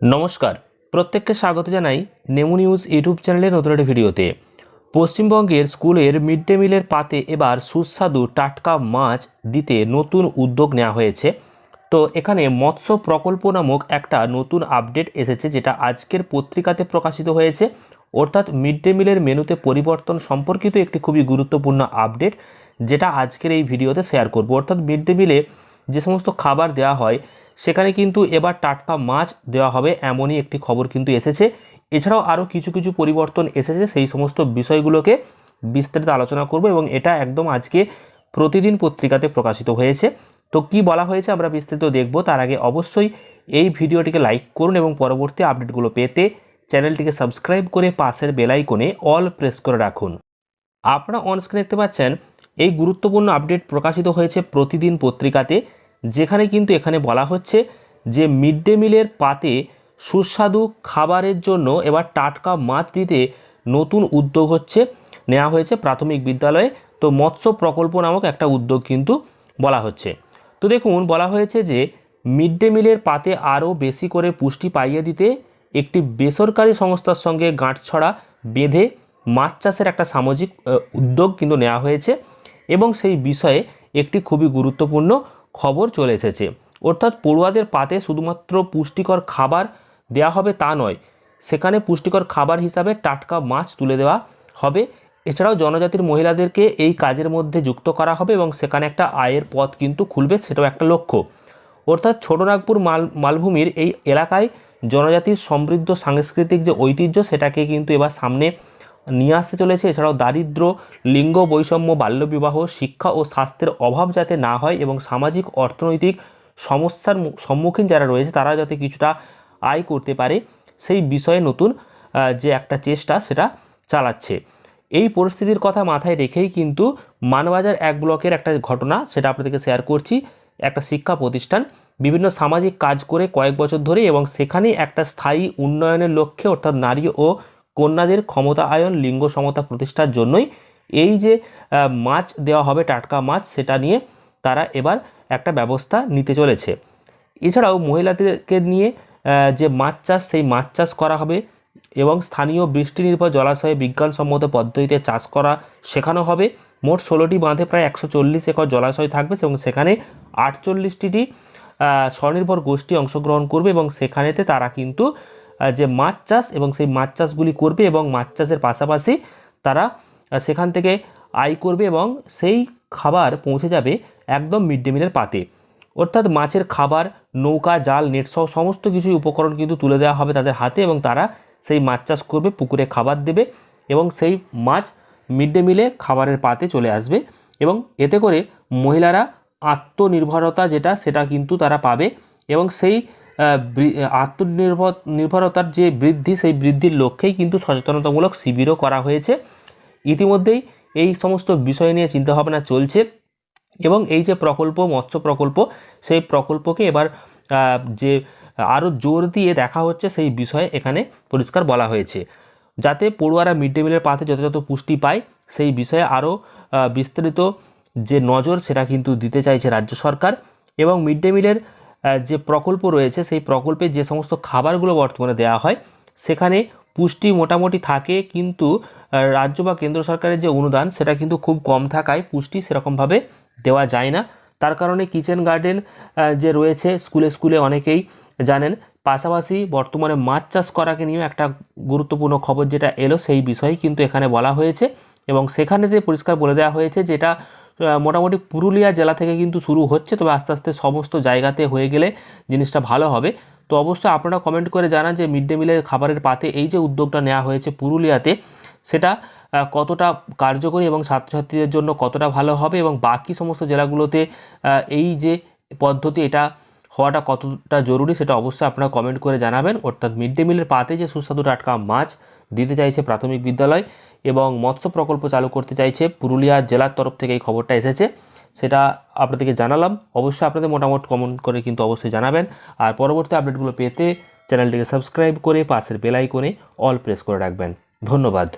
নমস্কার। প্রত্যেককে স্বাগত জানাই নেমু নিউজ ইউটিউব চ্যানেলের নতুন একটি ভিডিওতে। পশ্চিমবঙ্গের স্কুলের মিড ডে মিলের পাতে এবার সুস্বাদু টাটকা মাছ দিতে নতুন উদ্যোগ নেওয়া হয়েছে। তো এখানে মৎস্য প্রকল্প নামক একটা নতুন আপডেট এসেছে যেটা আজকের পত্রিকাতে প্রকাশিত হয়েছে। অর্থাৎ মিড ডে মিলের মেনুতে পরিবর্তন সম্পর্কিত একটি খুবই গুরুত্বপূর্ণ আপডেট যেটা আজকের এই ভিডিওতে শেয়ার করব। অর্থাৎ মিড ডে মিলে যে সমস্ত খাবার দেওয়া হয় সেখানে কিন্তু এবার টাটকা মাছ দেওয়া হবে এমনই একটি খবর কিন্তু এসেছে। এছাড়াও আরও কিছু কিছু পরিবর্তন এসেছে, সেই সমস্ত বিষয়গুলোকে বিস্তারিত আলোচনা করব এবং এটা একদম আজকে প্রতিদিন পত্রিকাতে প্রকাশিত হয়েছে। তো কি বলা হয়েছে আমরা বিস্তারিত দেখব। তার আগে অবশ্যই এই ভিডিওটিকে লাইক করুন এবং পরবর্তী আপডেটগুলো পেতে চ্যানেলটিকে সাবস্ক্রাইব করে পাশের বেলাইকনে অল প্রেস করে রাখুন। আপনারা অনস্ক্রিন দেখতে পাচ্ছেন, এই গুরুত্বপূর্ণ আপডেট প্রকাশিত হয়েছে প্রতিদিন পত্রিকাতে। যেখানে কিন্তু এখানে বলা হচ্ছে যে মিড ডে মিলের পাতে সুস্বাদু খাবারের জন্য এবার টাটকা মাছ দিতে নতুন উদ্যোগ হচ্ছে নেওয়া হয়েছে প্রাথমিক বিদ্যালয়ে। তো মৎস্য প্রকল্প নামক একটা উদ্যোগ কিন্তু বলা হচ্ছে। তো দেখুন, বলা হয়েছে যে মিড ডে মিলের পাতে আরও বেশি করে পুষ্টি পাইয়ে দিতে একটি বেসরকারি সংস্থার সঙ্গে গাঁটছড়া বেঁধে মাছ চাষের একটা সামাজিক উদ্যোগ কিন্তু নেওয়া হয়েছে এবং সেই বিষয়ে একটি খুবই গুরুত্বপূর্ণ খবর চলে এসেছে। অর্থাৎ পড়ুয়াদের পাতে শুধুমাত্র পুষ্টিকর খাবার দেওয়া হবে তা নয়, সেখানে পুষ্টিকর খাবার হিসাবে টাটকা মাছ তুলে দেওয়া হবে। এছাড়াও জনজাতির মহিলাদেরকে এই কাজের মধ্যে যুক্ত করা হবে এবং সেখানে একটা আয়ের পথ কিন্তু খুলবে, সেটাও একটা লক্ষ্য। অর্থাৎ ছোটনাগপুর মাল, মালভূমির এই এলাকায় জনজাতির সমৃদ্ধ সাংস্কৃতিক যে ঐতিহ্য, সেটাকে কিন্তু এবার সামনে নিয়ে আসতে চলেছে। এছাড়াও দারিদ্র, লিঙ্গ বৈষম্য, বাল্যবিবাহ, শিক্ষা ও স্বাস্থ্যের অভাব যাতে না হয় এবং সামাজিক, অর্থনৈতিক সমস্যার সম্মুখীন যারা রয়েছে, তারা যাতে কিছুটা আয় করতে পারে। সেই বিষয়ে নতুন যে একটা চেষ্টা, সেটা চালাচ্ছে। এই পরিস্থিতির কথা মাথায় রেখেই কিন্তু মানবাজার এক ব্লকের একটা ঘটনা, সেটা আপনাদেরকে শেয়ার করছি। একটা শিক্ষা প্রতিষ্ঠান, বিভিন্ন সামাজিক কাজ করে কয়েক বছর ধরে এবং সেখানেই একটা স্থায়ী উন্নয়নের লক্ষ্যে, অর্থাৎ নারী ও কন্যাদের ক্ষমতা আয়ন লিঙ্গ সমতা প্রতিষ্ঠার জন্যই এই যে মাছ দেওয়া হবে, টাটকা মাছ, সেটা নিয়ে তারা এবার একটা ব্যবস্থা নিতে চলেছে। এছাড়াও মহিলাদেরকে নিয়ে যে মাছ চাষ, সেই মাছ চাষ করা হবে এবং স্থানীয় বৃষ্টি নির্ভর জলাশয়ে বিজ্ঞানসম্মত পদ্ধতিতে চাষ করা শেখানো হবে। মোট ষোলোটি বাঁধে প্রায় একশো চল্লিশ একর জলাশয় থাকবে এবং সেখানে আটচল্লিশটি স্বনির্ভর গোষ্ঠী অংশগ্রহণ করবে এবং সেখানেতে তারা কিন্তু যে মাছ চাষ এবং সেই মাছ চাষগুলি করবে এবং মাছ চাষের পাশাপাশি তারা সেখান থেকে আয় করবে এবং সেই খাবার পৌঁছে যাবে একদম মিড ডে মিলের পাতে। অর্থাৎ মাছের খাবার, নৌকা, জাল, নেট সহ সমস্ত কিছুই উপকরণ কিন্তু তুলে দেওয়া হবে তাদের হাতে এবং তারা সেই মাছ চাষ করবে, পুকুরে খাবার দেবে এবং সেই মাছ মিড ডে মিলে খাবারের পাতে চলে আসবে এবং এতে করে মহিলারা আত্মনির্ভরতা যেটা, সেটা কিন্তু তারা পাবে এবং সেই আত্মনির্ভর, নির্ভরতার যে বৃদ্ধি, সেই বৃদ্ধির লক্ষ্যেই কিন্তু সচেতনতামূলক শিবিরও করা হয়েছে। ইতিমধ্যেই এই সমস্ত বিষয় নিয়ে চিন্তাভাবনা চলছে এবং এই যে প্রকল্প, মৎস্য প্রকল্প, সেই প্রকল্পকে এবার যে আরও জোর দিয়ে দেখা হচ্ছে, সেই বিষয়ে এখানে পরিষ্কার বলা হয়েছে। যাতে পড়ুয়ারা মিড ডে মিলের পাতে যথাযথ পুষ্টি পায়, সেই বিষয়ে আরও বিস্তারিত যে নজর, সেটা কিন্তু দিতে চাইছে রাজ্য সরকার এবং মিড ডে মিলের যে প্রকল্প রয়েছে, সেই প্রকল্পে যে সমস্ত খাবারগুলো বর্তমানে দেওয়া হয়, সেখানে পুষ্টি মোটামুটি থাকে, কিন্তু রাজ্য বা কেন্দ্র সরকারের যে অনুদান, সেটা কিন্তু খুব কম থাকায় পুষ্টি সেরকমভাবে দেওয়া যায় না। তার কারণে কিচেন গার্ডেন যে রয়েছে, স্কুলে স্কুলে অনেকেই জানেন, পাশাপাশি বর্তমানে মাছ চাষ করাকে নিয়েও একটা গুরুত্বপূর্ণ খবর যেটা এলো, সেই বিষয়ে কিন্তু এখানে বলা হয়েছে। এবং সেখানেতে পরিষ্কার বলে দেওয়া হয়েছে, যেটা মোটামুটি পুরুলিয়া জেলা থেকে কিন্তু শুরু হচ্ছে, তবে আস্তে আস্তে সমস্ত জায়গাতে হয়ে গেলে জিনিসটা ভালো হবে। তো অবশ্যই আপনারা কমেন্ট করে জানান যে মিড ডে মিলের খাবারের পাতে এই যে উদ্যোগটা নেওয়া হয়েছে পুরুলিয়াতে, সেটা কতটা কার্যকরী এবং ছাত্রছাত্রীদের জন্য কতটা ভালো হবে এবং বাকি সমস্ত জেলাগুলোতে এই যে পদ্ধতি, এটা হওয়াটা কতটা জরুরি সেটা অবশ্যই আপনারা কমেন্ট করে জানাবেন। অর্থাৎ মিড ডে মিলের পাতে যে সুস্বাদু টাটকা মাছ দিতে চাইছে প্রাথমিক বিদ্যালয় এবং মৎস্য প্রকল্প চালু করতে চাইছে পুরুলিয়া জেলার তরফ থেকে এই খবরটা এসেছে। সেটা আপনাদেরকে জানালাম। অবশ্যই আপনাদের মোটামুটি কমেন্ট করে কিন্তু অবশ্যই জানাবেন। আর পরবর্তী আপডেটগুলো পেতে চ্যানেলটিকে সাবস্ক্রাইব করে পাশের বেল আইকনে অল প্রেস করে রাখবেন। ধন্যবাদ।